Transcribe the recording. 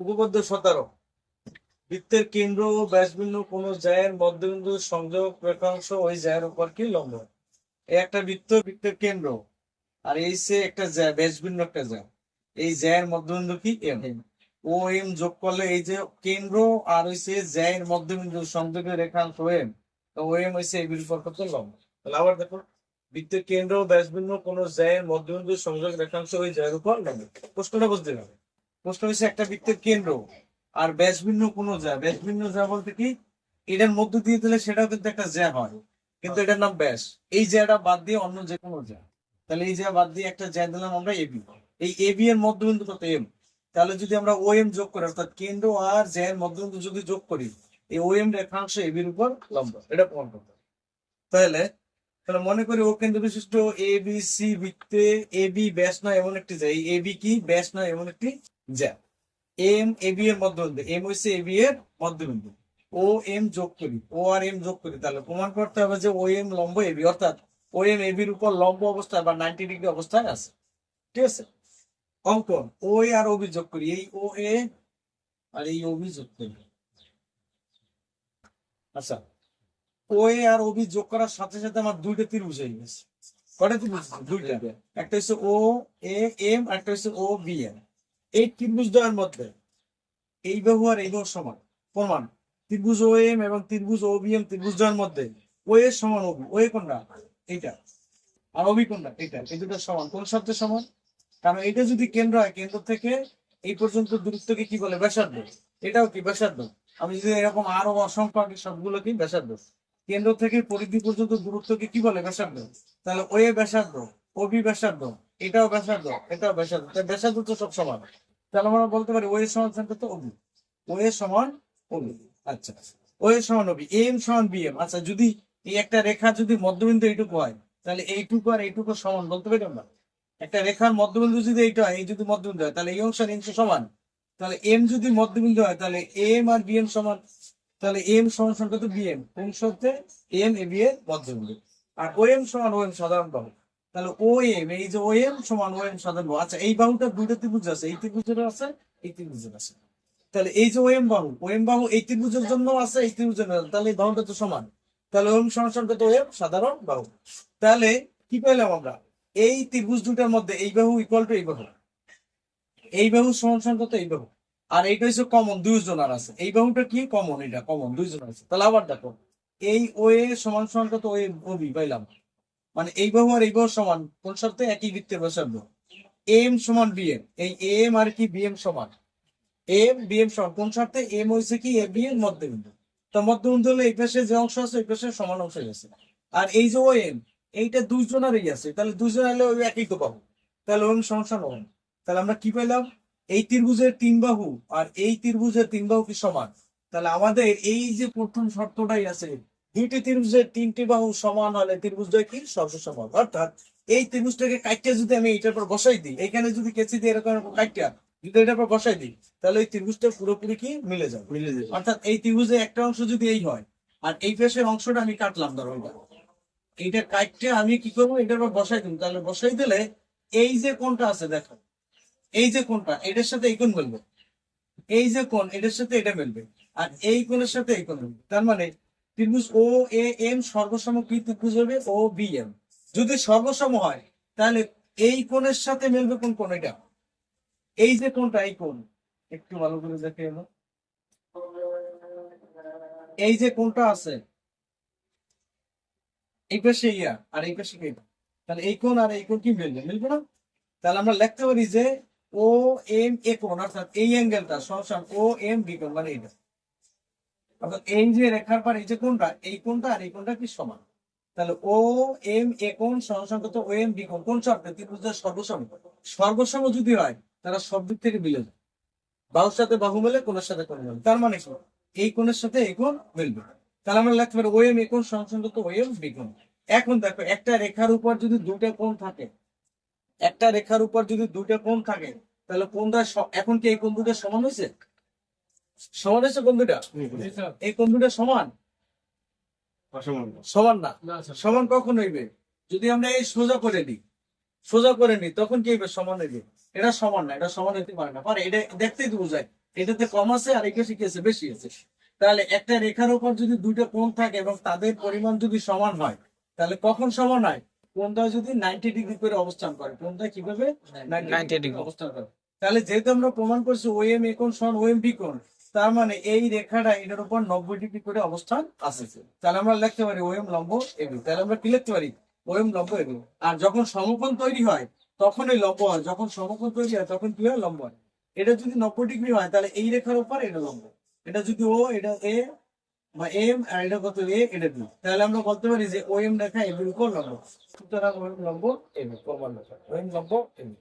উপপাদ্য সতেরো বৃত্তের কেন্দ্র ও ব্যাসবিন্দু কোন জায়ের মধ্যবিন্দু সংযোগ রেখাংশ ওই জায়ের উপর কি লম্ব? একটা বৃত্ত, বৃত্তের কেন্দ্র। আর এই সে একটা ব্যাসবিন্দু একটা জ্যা। এই জ্যায়ের মধ্যবিন্দু কি? এম ও এম যোগ করলে এই যে কেন্দ্র আর হইছে জ্যায়ের মধ্যবিন্দু সংযোগের রেখাংশ এম তো ও এম হইছে এই বিরূপ কত লম্ব। তাহলে আবার দেখো বৃত্তের কেন্দ্র ও ব্যাসবিন্দু কোন জ্যায়ের মধ্যবিন্দু সংযোগ রেখাংশ ওই জায়ের উপর লম্ব। প্রশ্নটা বুঝতে হবে প্রশ্ন হচ্ছে একটা বৃত্তের কেন্দ্র আর ব্যাসভিন্ন কোনো জ্যা ব্যাসভিন্ন জ্যা বলতে কি? এটার মধ্য দিয়ে দিলে সেটাও কিন্তু একটা জ্যা হয়। কিন্তু এটার নাম ব্যাস। এই জ্যাটা বাদ দিয়ে অন্য যে। কোনো জ্যা তাহলে এই জ্যা বাদ দিয়ে একটা জ্যা দিলাম আমরা এবি এই এবি এর মধ্যবিন্দু কত এম। তাহলে যদি আমরা ও এম যোগ করি, অর্থাৎ কেন্দ্র আর জ্যা এর মধ্যবিন্দু যদি যোগ করি, এই ও এম রেখাংশ এবির উপর লম্ব। এটা প্রমাণ করতে তাহলে তাহলে মনে করি ও কেন্দ্র বিশিষ্ট এ বি সি বৃত্তে এ বি ব্যাস নয় এমন একটি জ্যা এই এ বি কি? ব্যাস নয় এমন একটি জ্যা এম এ বি এর মধ্যবিন্দু এম হচ্ছে এ এর মধ্যবিন্দু ও এম যোগ করি। ও আর এম যোগ করি, তাহলে প্রমাণ করতে হবে যে ও এম লম্ব এবি অর্থাৎ ও এম এবির উপর লম্ব অবস্থায় বা নাইনটি ডিগ্রি অবস্থায় আছে। ঠিক আছে? অঙ্কন। ও এ আর ওবি যোগ করি। এই ও এ আর এই ওবি যোগ করি। আচ্ছা। ও এ আর ওবি যোগ করার সাথে সাথে আমার দুইটা ত্রিভুজ হয়ে গেছে। কটা ত্রিভুজ? দুইটা। একটা হচ্ছে ও এ এম আর একটা হচ্ছে ও বি এম এই ত্রিভুজ দ্বয়ের মধ্যে এই বাহু আর এই বাহু সমান। প্রমাণ, ত্রিভুজ ও এম এবং ত্রিভুজ ও বি এম ত্রিভুজ দ্বয়ের মধ্যে ও এর সমান ওবি ও এ কোনটা? এইটা। আর ওবি কোনটা? এইটা। এই দুটো সমান। কোন শব্দে সমান? কারণ এটা যদি কেন্দ্র হয়, কেন্দ্র থেকে এই পর্যন্ত দূরত্বকে কি বলে? ব্যাসার্ধ। এটাও কি? ব্যাসার্ধ। আমি যদি এরকম আরও অসংখ্য আঁকি সবগুলো কি ব্যাসার্ধ। কেন্দ্র থেকে পরিধি পর্যন্ত দূরত্বকে কি বলে? ব্যাসার্ধ। তাহলে ও এ ব্যাসার্ধ ওবি ব্যাসার্ধ, এটাও ব্যাসার্ধ এটাও ব্যাসার্ধ। তাই ব্যাসার্ধ তো সব সমান। তাহলে আমরা বলতে পারি ও এর সমান সংখ্যা তো ওবি ও এর সমান ওবি আচ্ছা। ও এর সমান অভি এম সমান বি এম আচ্ছা যদি এই একটা রেখা যদি মধ্যবিন্দু এইটুকু হয়, তাহলে এইটুকু আর এইটুকু সমান বলতে পারি আমরা? একটা রেখার মধ্যবিন্দু যদি এইটা হয়, এই যদি মধ্যবিন্দু হয়, তাহলে এই অংশ আর অংশ সমান। তাহলে এম যদি মধ্যবিন্দু হয়, তাহলে এম আর বি এম সমান। তাহলে এম সমান সংখ্যা তো বি এম কোন শর্তে এম এ বি এর মধ্যবিন্দু। আর ও এম সমান ও এম সাধারণ বাহু। তাহলে ও এম এই যে ও এম সমান ও এম সাধারণ আচ্ছা এই বাহুটা দুইটা ত্রিভুজ আছে, এই ত্রিভুজের আছে, এই ত্রিভুজের আছে। তাহলে এই যে ও এম বাহু ও এম বাহু এই ত্রিভুজের জন্য আছে, এই ত্রিভুজের তাহলে এই বাহুটা তো সমান। তাহলে ও এম সমান ও এম সাধারণ বাহু। তাহলে কি পেলাম আমরা? এই ত্রিভুজ দুটার মধ্যে এই বাহু ইকুয়াল টু এই বাহু। এই বাহু সমান সংখ্যা তো এই বাহু। আর এইটা হচ্ছে কমন দুইজনের আছে। এই বাহুটা কি? কমন এটা কমন দুইজনের আছে। তাহলে আবার দেখো, এই ও এ সমান সংখ্যা তো ও বি পাইলাম। মানে এই বাহু আর এই বাহু সমান, কোন শর্তে? একই বৃত্তের ব্যাসার্ধ এম সমান বি এম এই এম আর কি বি এম সমান? এম বি এম সমান। কোন শর্তে? এম হয়েছে কি? এ বি এর মধ্যবিন্দু। তো মধ্যবিন্দু হলে এই পাশে যে অংশ আছে, এই পাশে সমান অংশ আছে আর এই যে ও এম, এইটা দুইজনেরই আছে। তাহলে দুইজন হলে ওই একই তো পাবো। তাহলে ওম সমস্যা নয় তাহলে আমরা কি পেলাম এই ত্রিভুজের তিন বাহু আর এই ত্রিভুজের তিন বাহু কি সমান? তাহলে আমাদের এই যে প্রথম শর্তটাই আছে দুইটি ত্রিভুজের তিনটি বাহু সমান হলে ত্রিভুজটা কি? সর্ব সমান। অর্থাৎ এই ত্রিভুজটাকে কাইটে যদি আমি এইটার পর বসাই দিই এখানে যদি কেচি দিই এরকম কাইটা যদি এটার পর বসাই দিই তাহলে এই ত্রিভুজটা পুরোপুরি কি? মিলে যাবে। মিলে যাবে। অর্থাৎ এই ত্রিভুজের একটা অংশ যদি এই হয় আর এই পাশের অংশটা আমি কাটলাম ধরো এটা। এইটা কাটতে আমি কি করব? এটার পর বসাই দিব। তাহলে বসাই দিলে এই যে কোনটা আছে দেখো এই যে কোনটা এটার সাথে এই কোন মিলবে। এই যে কোন এটার সাথে এটা মিলবে। আর এই কোণের সাথে এই কোণ মিলবে। তার মানে ত্রিভুজ ও এ এম সর্বসম কি ত্রিভুজ হবে ও বি এম যদি সর্বসম হয়, তাহলে এই কোণের সাথে মিলবে কোন কোণ? এটা। এই যে কোণটা, এই কোণ। একটু ভালো করে দেখে এলো। এই যে কোণটা আছে, এই পাশে ইয়া, আর এই পাশে কি? তাহলে এই কোণ আর এই কোণ কি মিলবে? মিলবে না? তাহলে আমরা লিখতে পারি যে ও এম এ কোণ, অর্থাৎ এই অ্যাঙ্গেলটা সমান ও এম বি কোণ মানে এটা। এই যে রেখার পর এই যে কোণটা এই কোণটা আর এই কোণটা কি সমান তাহলে ও এম এ কোণ সমান ও এম বি কোণ কোন শর্তে ত্রিভুজের সর্বসম সর্বসম যদি হয় তারা সব দিক থেকে মিলে যায় বাহুর সাথে বাহু মেলে কোণের সাথে কোণ মেলে তার মানে এই কোণের সাথে এই কোণ মিলবে তাহলে আমরা লিখতে পারি ও এম এ কোণ সমান ও এম বি কোণ এখন দেখো একটা রেখার উপর যদি দুটো কোণ থাকে একটা রেখার উপর যদি দুটো কোণ থাকে তাহলে কোনটা এখন কি এই কোণ দুটো সমান হয়েছে সমান কোন দুটা এই কোণ দুটো সমান? সমান না। সমান কখন হইবে? যদি আমরা এই সোজা করে নিই সোজা করে নিই তখন কি হইবে? সমান হইবে। এটা সমান না এটা সমান হতে পারে না। পারে এটা দেখতেই তো বোঝায়। এটাতে কম আছে আর এটা শিখেছে বেশি আছে। তাহলে একটা রেখার উপর যদি দুইটা কোণ থাকে এবং তাদের পরিমাণ যদি সমান হয় তাহলে কখন সমান হয়? কোনটা যদি নাইনটি ডিগ্রি করে অবস্থান করে। কোনটা কীভাবে? 90 degree। অবস্থান করে। তাহলে যেহেতু আমরা প্রমাণ করছি ও এম এ কোণ সমান ও এম বি কোণ তার মানে এই রেখাটা এটার উপর নব্বই ডিগ্রি করে অবস্থান আছে তাহলে আমরা লিখতে পারি ও এম লম্ব এবি তাহলে আমরা কি লিখতে পারি? ও এম লম্ব এবি আর যখন সমকোণ তৈরি হয় তখনই লম্ব হয়। যখন সমকোণ তৈরি হয়, তখন কি হয়? লম্ব হয়। এটা যদি নব্বই ডিগ্রি হয়, তাহলে এই রেখার উপর এটা লম্ব। এটা যদি ও, এটা এ বা এম, আর এটা কত? এ, এটা বি। তাহলে আমরা বলতে পারি যে ও এম রেখা এবির উপর লম্ব। সুতরাং ও এম লম্ব এবি প্রমাণ লম্ব এবি